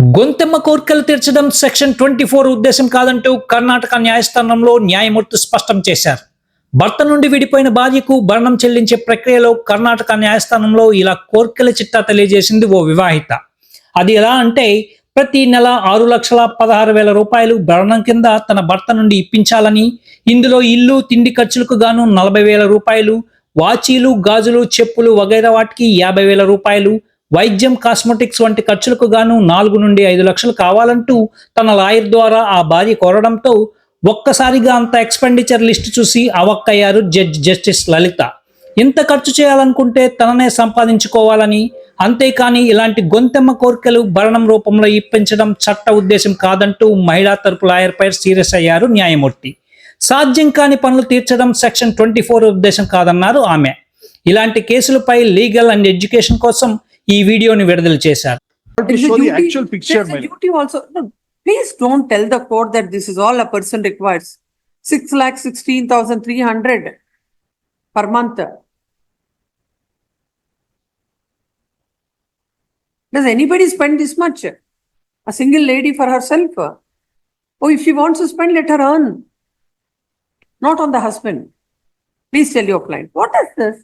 గొంతెమ్మ కోర్కెలు తీర్చడం section twenty four ఉద్దేశం కాదంటూ కర్ణాటక న్యాయస్థానంలో న్యాయమూర్తి స్పష్టం చేశారు. భర్త నుండి విడిపోయిన భార్యకు భరణం చెల్లించే ప్రక్రియలో కర్ణాటక న్యాయస్థానంలో ఇలా కోర్కెల చిట్టా తెలియజేసింది ఓ వివాహిత. అది ఎలా అంటే ప్రతి నెల ఆరు లక్షల పదహారు వేల రూపాయలు భరణం కింద తన భర్త నుండి ఇప్పించాలని ఇందులో ఇల్లు తిండి ఖర్చులకు గాను నలభై వేల రూపాయలు వాచీలు గాజులు చెప్పులు వగైరా వాటికి యాభై వేల రూపాయలు వైద్యం కాస్మెటిక్స్ వంటి ఖర్చులకు గాను నాలుగు నుండి ఐదు లక్షలు కావాలంటూ తన లాయర్ ద్వారా ఆ భార్య కోరడంతో ఒక్కసారిగా అంత ఎక్స్పెండిచర్ లిస్ట్ చూసి అవక్కయ్యారు జడ్జ్ జస్టిస్ లలిత. ఇంత ఖర్చు చేయాలనుకుంటే తననే సంపాదించుకోవాలని అంతేకాని ఇలాంటి గొంతెమ్మ కోరికలు భరణం రూపంలో ఇప్పించడం చట్ట ఉద్దేశం కాదంటూ మహిళా తరపు లాయర్పై సీరియస్ అయ్యారు న్యాయమూర్తి. సాధ్యం కాని పనులు తీర్చడం సెక్షన్ ట్వంటీ ఫోర్ ఉద్దేశం కాదన్నారు ఆమె. ఇలాంటి కేసులపై లీగల్ అండ్ ఎడ్యుకేషన్ కోసం ఈ వీడియోని విడుదల చేశారు to There's a show the duty- actual picture, There's a my lord. duty also, no, please don't tell the court that this is all a person requires. Six lakh sixteen thousand three hundred per month. Does anybody spend this much? A single lady for herself? Oh, if she wants to spend, let her earn. Not on the husband. Please tell your client, what is this?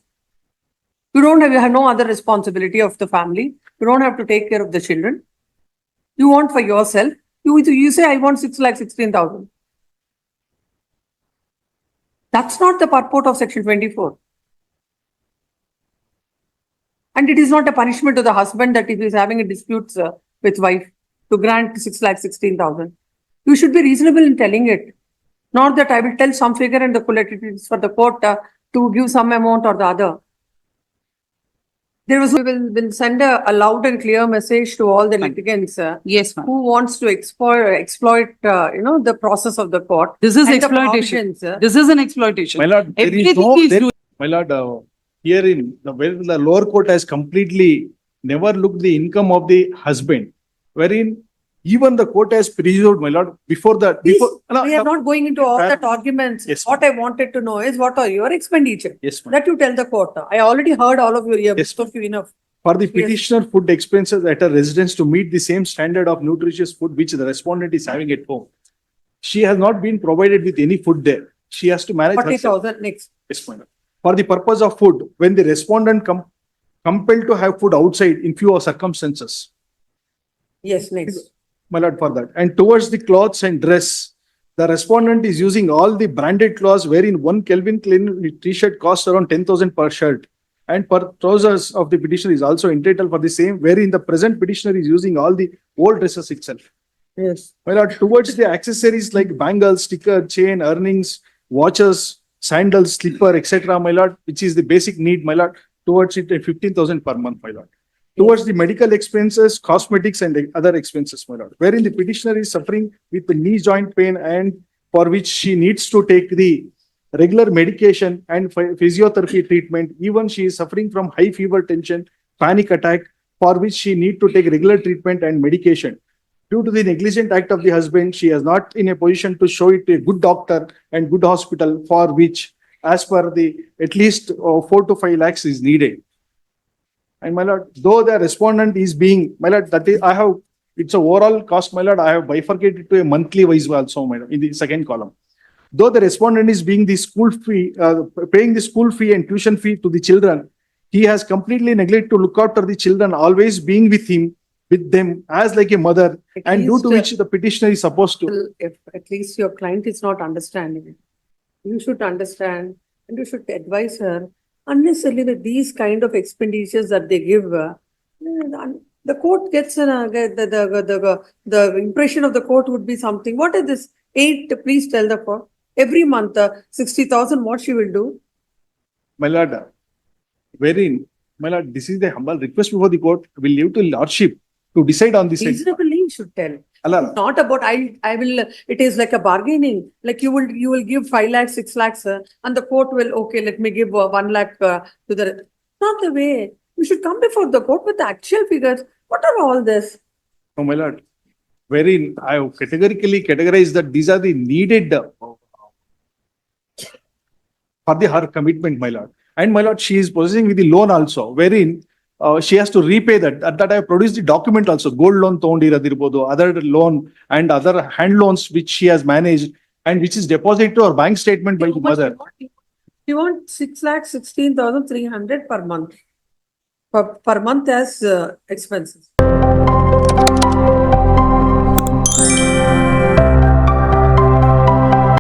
You don't have, you have no other responsibility of the family. You don't have to take care of the children. You want for yourself. You, you say, I want six lakh sixteen thousand. That's not the purport of section twenty-four. And it is not a punishment to the husband that if he is having a dispute uh, with wife to grant six lakh sixteen thousand. You should be reasonable in telling it. Not that I will tell some figure and the is for the court uh, to give some amount or the other. There was, we will, will send a, a loud and clear message to all the Fine. litigants uh, Yes, ma'am. who wants to exploit, exploit, uh, you know, the process of the court. This is and the exploitation. provisions, uh, This is an exploitation. My lord, there is Everything no, is there- do- my lord, uh, herein, the, where the lower court has completely never looked the income of the husband, wherein even the court has preserved, my lord, before that, Please, before. no, We are no, not going into all that arguments. Yes, What I wanted to know is what are your expenditure? Yes, ma'am. That you tell the court. I already heard all of you here, Yes, you enough. For the petitioner food expenses at a residence to meet the same standard of nutritious food which the respondent is having at home. She has not been provided with any food there. She has to manage Forty herself. thousand next. Yes, lord. For the purpose of food, when the respondent com- compelled to have food outside in few circumstances. Yes, next. My lord, for that. And towards the clothes and dress, the respondent is using all the branded clothes wherein one Kelvin Klein t-shirt costs around ten thousand per shirt. And per trousers of the petitioner is also entitled for the same, wherein the present petitioner is using all the old dresses itself. Yes. My lord, towards the accessories like bangles, sticker, chain, earnings, watches, sandals, slipper, etc., my lord, which is the basic need, my lord, towards it, fifteen thousand per month, my lord. Towards the medical expenses, cosmetics and the other expenses, my lord, wherein the petitioner is suffering with the knee joint pain and for which she needs to take the regular medication and phy- physiotherapy treatment. Even she is suffering from high fever tension, panic attack, for which she need to take regular treatment and medication. Due to the negligent act of the husband, she is not in a position to show it to a good doctor and good hospital for which, as per the, at least uh, four to five lakhs is needed. And my lord, though the respondent is being, my lord, that is, I have, it's a overall cost, my lord, I have bifurcated to a monthly wise also, my lord, in the second column. Though the respondent is being the school fee, uh, paying the school fee and tuition fee to the children, he has completely neglected to look after the children, always being with him, with them as like a mother, At and due least, to uh, which the petitioner is supposed to. If at least your client is not understanding it, you should understand and you should advise her unnecessarily that these kind of expenditures that they give, uh, the the court gets, an, uh, get the, the, the, the impression of the court would be something, what is this? Eight, please tell the court, every month, uh, sixty thousand, what she will do? My lord, wherein, my lord, this is the humble request before the court, will leave to lordship to decide on this. Reasonably, you should tell. Allah, Not about, I, I will, it is like a bargaining, like you will, you will give five lakhs, six lakhs, uh, and the court will, okay, let me give uh, one lakh uh, to the, not the way. You should come before the court with the actual figures. What are all this? oh my lord, wherein I have categorically categorized that these are the needed uh, for the her commitment, my lord. And my lord, she is possessing with the loan also, wherein uh, she has to repay that. At that I have produced the document also, gold loan ತಗೊಂಡಿರೋದಿರ್ಬೋದು, other loan and other hand loans which she has managed and which is deposited to her bank statement by the mother. You want six lakh sixteen thousand three hundred per month. Per, per month as uh, expenses.